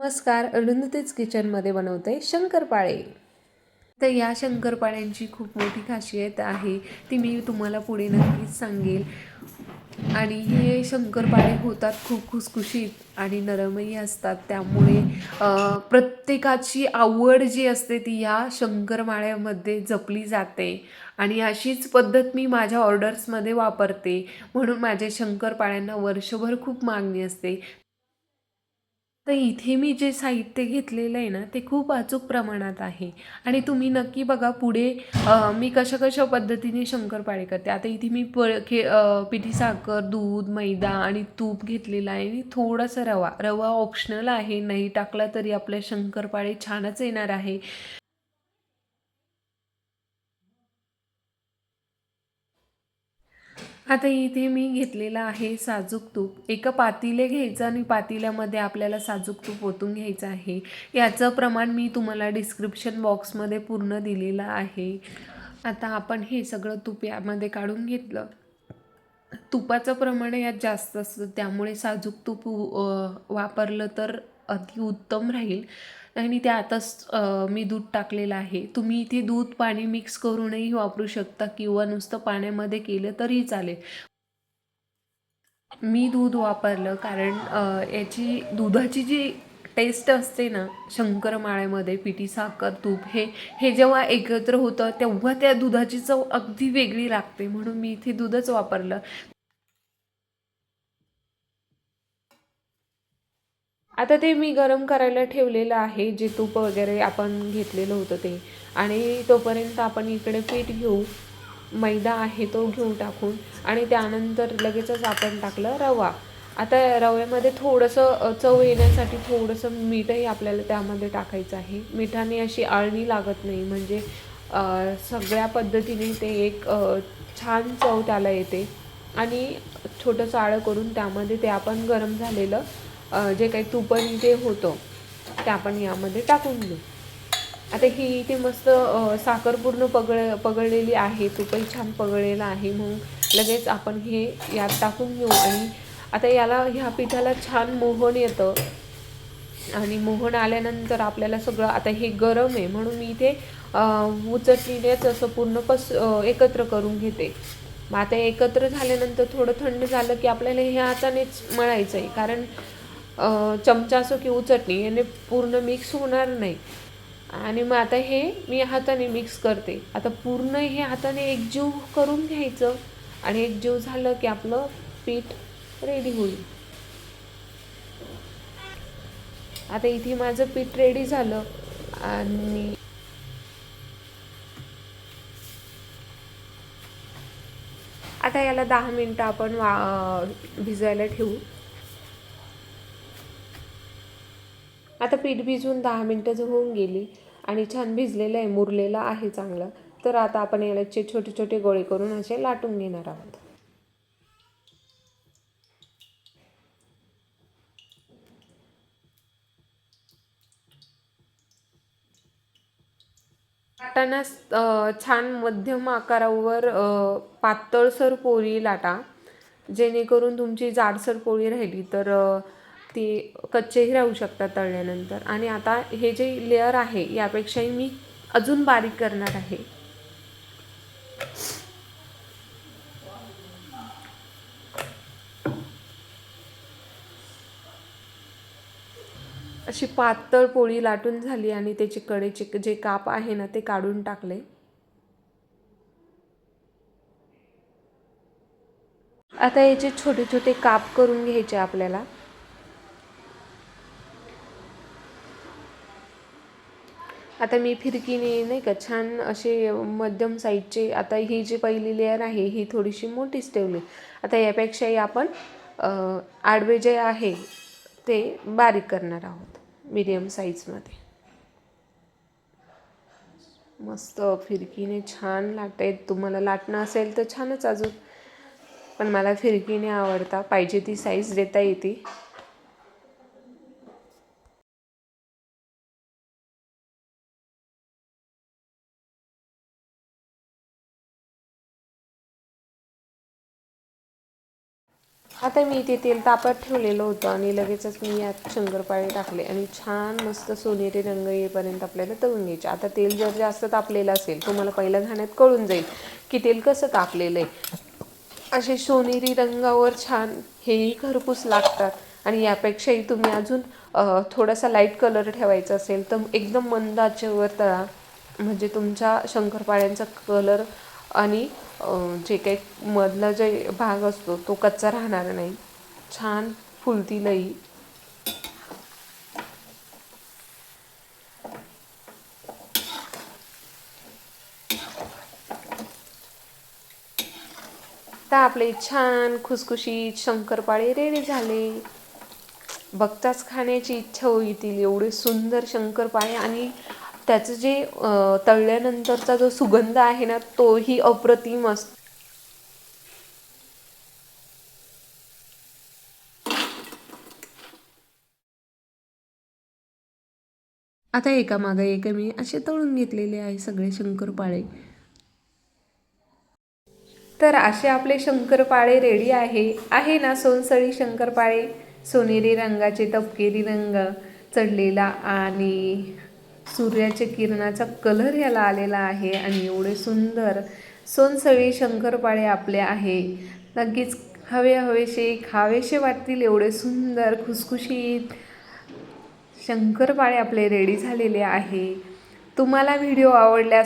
नमस्कार अरुंधतीच किचनमध्ये बनवते शंकरपाळे. तर या शंकरपाळ्यांची खूप मोठी खासियत आहे ती मी तुम्हाला पुढे नक्कीच सांगेल. आणि हे शंकरपाळे होतात खूप खुसखुशीत आणि नरमही असतात. त्यामुळे प्रत्येकाची आवड जी असते ती या शंकरमाळ्यामध्ये जपली जाते. आणि अशीच पद्धत मी माझ्या ऑर्डर्समध्ये वापरते. म्हणून माझ्या शंकरपाळ्यांना वर्षभर खूप मागणी असते. तर इथे मी जे साहित्य घेतलेलं आहे ना ते खूप अचूक प्रमाणात आहे. आणि तुम्ही नक्की बघा पुढे मी कशा कशा पद्धतीने शंकरपाळे करते आता इथे मी प खे पिठी साखर दूध मैदा आणि तूप घेतलेलं आहे. आणि थोडासा रवा. रवा ऑप्शनल आहे. नाही टाकला तरी आपल्या शंकरपाळे छानच येणार आहे. आता इथे मी घेतलेलं आहे साजूक तूप. एका पातीले घ्यायचं आणि पातील्यामध्ये आपल्याला साजूक तूप ओतून घ्यायचं आहे. याचं प्रमाण मी तुम्हाला डिस्क्रिप्शन बॉक्समध्ये पूर्ण दिलेलं आहे. आता आपण हे सगळं तूप यामध्ये काढून घेतलं. तुपाचं प्रमाण यात जास्त असतं त्यामुळे साजूक तूप वापरलं तर अतिउत्तम राहील. आणि त्यातच आताच मी दूध टाकलेलं आहे. तुम्ही इथे दूध पाणी मिक्स करूनही वापरू शकता किंवा नुसतं पाण्यामध्ये केलं तरी चालेल. मी दूध वापरलं कारण याची दुधाची जी टेस्ट असते ना शंकरमाळ्यामध्ये पिठी साखर तूप हे हे जेव्हा एकत्र होतं तेव्हा त्या दुधाची चव अगदी वेगळी लागते. म्हणून मी इथे दूधच वापरलं. आता ते मी गरम करायला ठेवलेलं आहे जे तूप वगैरे आपण घेतलेलं होतं ते. आणि तोपर्यंत आपण इकडे पीठ घेऊ. मैदा आहे तो घेऊन टाकून. आणि त्यानंतर लगेचच आपण टाकलं रवा. आता रव्यामध्ये थोडंसं चव येण्यासाठी थोडंसं मीठही आपल्याला त्यामध्ये टाकायचं आहे. मिठाने अशी आळणी लागत नाही. म्हणजे सगळ्या पद्धतीने ते एक छान चव त्याला येते. आणि छोटंसं आळं करून त्यामध्ये ते आपण गरम झालेलं जे काही तुपाने ते होतं ते आपण यामध्ये टाकून घेऊ आता ही इथे मस्त साखर पूर्ण पगळ पगळलेली आहे तुपही छान पगळलेलं आहे मग लगेच आपण हे यात टाकून घेऊ. आणि आता याला ह्या पिठाला छान मोहन येतं. आणि मोहन आल्यानंतर आपल्याला सगळं आता हे गरम आहे म्हणून मी इथे अ, उचटणीनेच असं पूर्ण पस एकत्र करून घेते. मग आता एकत्र झाल्यानंतर थोडं थंड झालं की आपल्याला हे हातानेच मळायचं आहे कारण चमचा असो की उचटणी याने पूर्ण मिक्स होणार नाही. आणि मग आता हे मी हाताने मिक्स करते. आता पूर्ण हे हाताने एकजीव करून घ्यायचं आणि एकजीव झालं की आपलं पीठ रेडी होईल. आता इथे माझं पीठ रेडी झालं आणि आता याला दहा मिनटं आपण वा भिजायला ठेवू. आता पीठ भिजवून दहा मिनटं जर होऊन गेली आणि छान भिजलेलं आहे मुरलेलं आहे चांगलं तर आता आपण याचे छोटे छोटे गोळे करून असे लाटून घेणार आहोत. लाटाना छान मध्यम आकारावर पातळसर पोळी लाटा जेणेकरून तुमची जाडसर पोळी राहिली तर ती कच्चेही राहू शकतात तळल्यानंतर. आणि आता हे जे लेअर आहे यापेक्षाही मी अजून बारीक करणार आहे. अशी पातळ पोळी लाटून झाली आणि त्याचे कडेचे जे काप आहे ना ते काढून टाकले. आता याचे छोटे छोटे काप करून घ्यायचे आपल्याला आता मी फिरकीने नाही का छान असे मध्यम साईजचे आता ही जी पहिली लेअर आहे ही थोडीशी मोठीच ठेवली. आता यापेक्षाही आपण आडवे जे आहे ते बारीक करणार आहोत मीडियम साईजमध्ये मस्त फिरकीने छान लाटत तुम्हाला लाटणं असेल तर छानच अजून. पण मला फिरकीने आवडता पाहिजे ती साईज देता येते. आता मी इथे तेल तापत ठेवलेलं होतं आणि लगेचच मी यात शंकरपाळे टाकले आणि छान मस्त सोनेरी रंग येईपर्यंत आपल्याला तळून घ्यायचे. आता तेल जर जास्त तापलेलं असेल तुम्हाला पहिल्या घाण्यात कळून जाईल की तेल कसं तापलेलं आहे. असे सोनेरी रंगावर छान हेही घरपूस लागतात आणि यापेक्षाही तुम्ही अजून थोडासा लाइट कलर ठेवायचा असेल तर एकदम मंद आचेवर तळा. म्हणजे तुमच्या शंकरपाळ्यांचा कलर आणि जे काही मधला जे भाग असतो तो कच्चा राहणार नाही. छान फुलतीलही तर आपले छान खुसखुशीत शंकरपाळे रेडी झाले. बघताच खाण्याची इच्छा होईल एवढे सुंदर शंकरपाळे आणि त्याचं जे तळल्यानंतरचा जो सुगंध आहे ना तोही अप्रतिम असतो. आता एका मागे एक मी असे तळून घेतलेले आहे सगळे शंकरपाळे. तर असे आपले शंकरपाळे रेडी आहे. आहे ना सोनसळी शंकरपाळे? सोनेरी रंगाचे तपकेरी रंग चढलेला आणि सूर्याच्या किरणाचा कलर याला आलेला आहे आणि एवढे सुंदर सोनसळी शंकरपाळे आपले आहे. नक्कीच हवे हवेसे खावेसे वाटतील एवढे सुंदर खुसखुशीत शंकरपाळे आपले रेडी झालेले आहे. तुम्हाला व्हिडिओ आवडल्यास